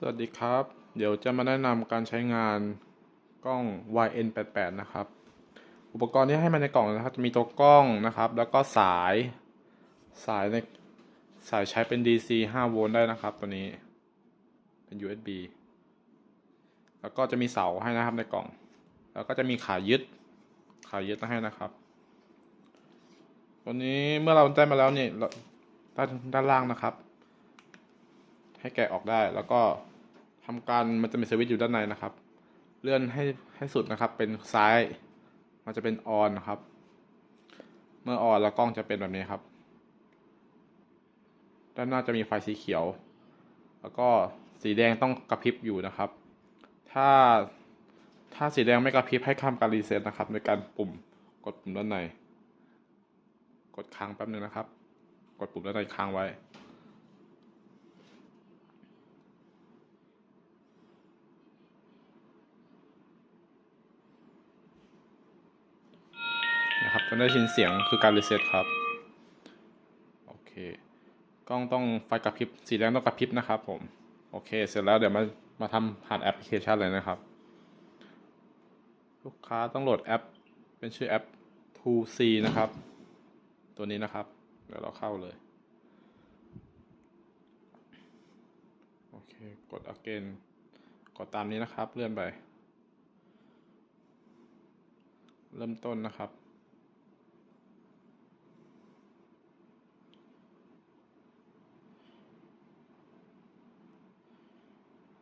สวัสดีครับ เดี๋ยวจะมาแนะนำการใช้งานกล้อง YN88 นะครับ อุปกรณ์ที่ให้มาในกล่องนะครับ จะมีตัวกล้องนะครับ แล้วก็สายสายในสายใช้เป็น DC 5 โวลต์ได้นะครับ ตัวนี้เป็น USB แล้วก็จะมีเสาให้นะครับในกล่อง แล้วก็จะมีขายึดขายึดมาให้นะครับตัวนี้เมื่อเราได้มาแล้วเนี่ยด้านด้านล่างนะครับให้แกะออกได้แล้วก็ ทำการมันจะมีสวิตช์อยู่ด้านในนะครับ เลื่อนให้ให้สุดนะครับ เป็นซ้าย มันจะเป็นออนนะครับ เมื่อออนแล้วกล้องจะเป็นแบบนี้ครับ ด้านหน้าจะมีไฟสีเขียว แล้วก็สีแดงต้องกระพริบอยู่นะครับ ถ้าถ้าสีแดงไม่กระพริบให้ทำการรีเซ็ตนะครับ ในการปุ่มกดปุ่มด้านใน กดค้างแป๊บนึงนะครับ กดปุ่มด้านในค้างไว้ นะครับจะได้ยินเสียงคือการรีเซ็ตครับ โอเค กล้องต้องไฟกระพริบ สีแดงต้องกระพริบนะครับผม โอเค เสร็จแล้วเดี๋ยวมา มาทำผ่านแอปพลิเคชันเลยนะครับ ลูกค้าต้องโหลดแอป เป็นชื่อแอป 2C นะครับ ตัวนี้นะครับ เดี๋ยวเราเข้าเลย โอเค กด again กดตามนี้นะครับ เลื่อนไป เริ่มต้นนะครับ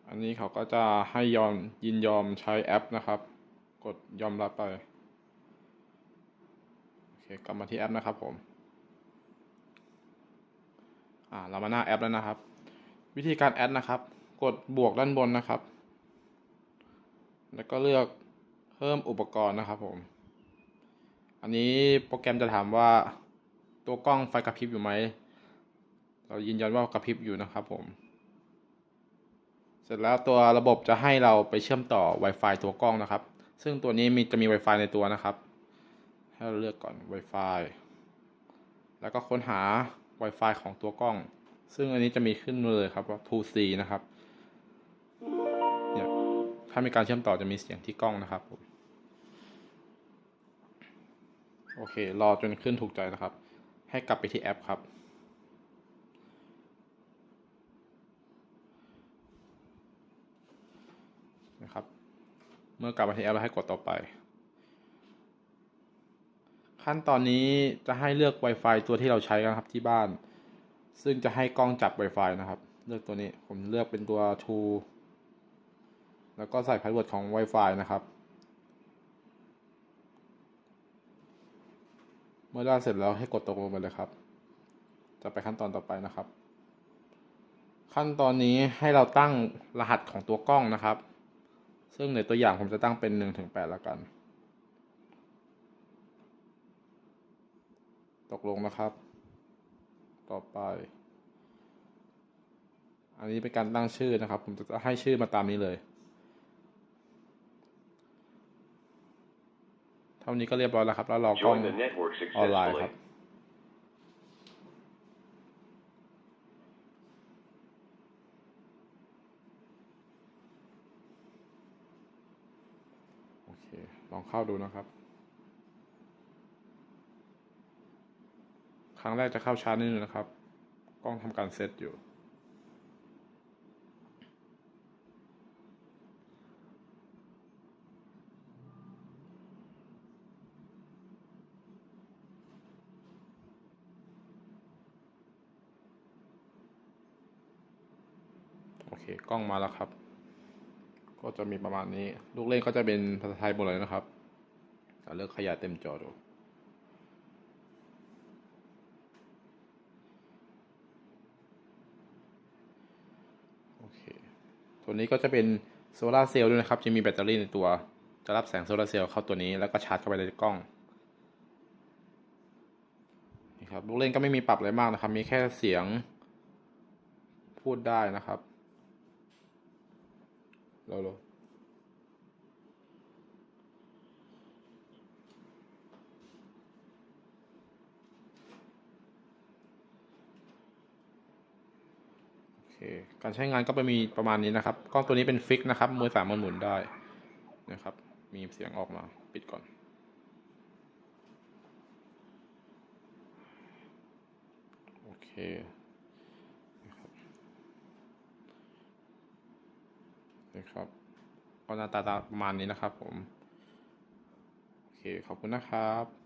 อันนี้เขาก็จะให้ยอมยินยอมใช้แอปนะครับ กดยอมรับไป โอเคกลับมาที่แอปนะครับผมอ่าเรามาหน้าแอปแล้วนะครับ วิธีการแอดนะครับ กดบวกด้านบนนะครับ แล้วก็เลือกเพิ่มอุปกรณ์นะครับผม อันนี้โปรแกรมจะถามว่าตัวกล้องไฟกระพริบอยู่ไหม เรายืนยันว่ากระพริบอยู่นะครับผม เสร็จแล้วตัวระบบจะให้เราไปเชื่อมต่อ Wi-Fi ตัวกล้องนะครับ ซึ่งตัวนี้มีจะมี Wi-Fi ในตัวนะครับ ให้เราเลือกก่อน Wi-Fi แล้วก็ค้นหา Wi-Fi ของตัวกล้อง ซึ่งอันนี้จะมีขึ้นมาเลยครับว่า 2C นะครับเนี่ยถ้ามีการเชื่อมต่อจะมีเสียงที่กล้องนะครับผมโอเค รอจนขึ้นถูกใจนะครับ ให้กลับไปที่แอปครับนะครับ เมื่อกลับมาที่แอปแล้วให้กดต่อไป ขั้นตอนนี้จะให้เลือก Wi-Fi ตัวที่เราใช้กันครับที่บ้าน ซึ่งจะให้กล้องจับ Wi-Fi นะครับ เลือกตัวนี้ผมเลือกเป็นตัว True แล้วก็ใส่พาสเวิร์ดของ Wi-Fi นะครับ เมื่อได้เสร็จแล้วให้กดตกลงไปเลยครับ จะไปขั้นตอนต่อไปนะครับ ขั้นตอนนี้ให้เราตั้งรหัสของตัวกล้องนะครับ ซึ่งในตัวอย่างผมจะตั้งเป็นหนึ่งถึงแปดแล้วกัน ตกลงนะครับ ต่อไป อันนี้เป็นการตั้งชื่อนะครับ ผมจะให้ชื่อมาตามนี้เลย เท่านี้ก็เรียบร้อยแล้วครับ แล้วรอกล้อง Join the network ออนไลน์ successfully. ครับโคลองเข้าดูนะครับ ครั้งแรกจะเข้าช้านิดนึงนะครับ กล้องทำการเซตอยู่ โอเค กล้องมาแล้วครับ ก็จะมีประมาณนี้ ลูกเล่นก็จะเป็นภาษาไทยหมดเลยนะครับแต่เลือกขยายเต็มจอดูโอเค ตัวนี้ก็จะเป็นโซลาร์เซลล์ด้วยนะครับ จะมีแบตเตอรี่ในตัว จะรับแสงโซลาร์เซลล์เข้าตัวนี้ แล้วก็ชาร์จเข้าไปในกล้องนี่ครับลูกเล่นก็ไม่มีปรับอะไรมากนะครับ มีแค่เสียงพูดได้นะครับ เราเราโอเคการใช้งานก็ไปมีประมาณนี้นะครับ กล้องตัวนี้เป็นฟิกนะครับ มือสามารถหมุนได้นะครับ มีเสียงออกมาปิดก่อน โอเคนะครับ นะครับก็หน้าตาประมาณนี้นะครับผม โอเค ขอบคุณนะครับ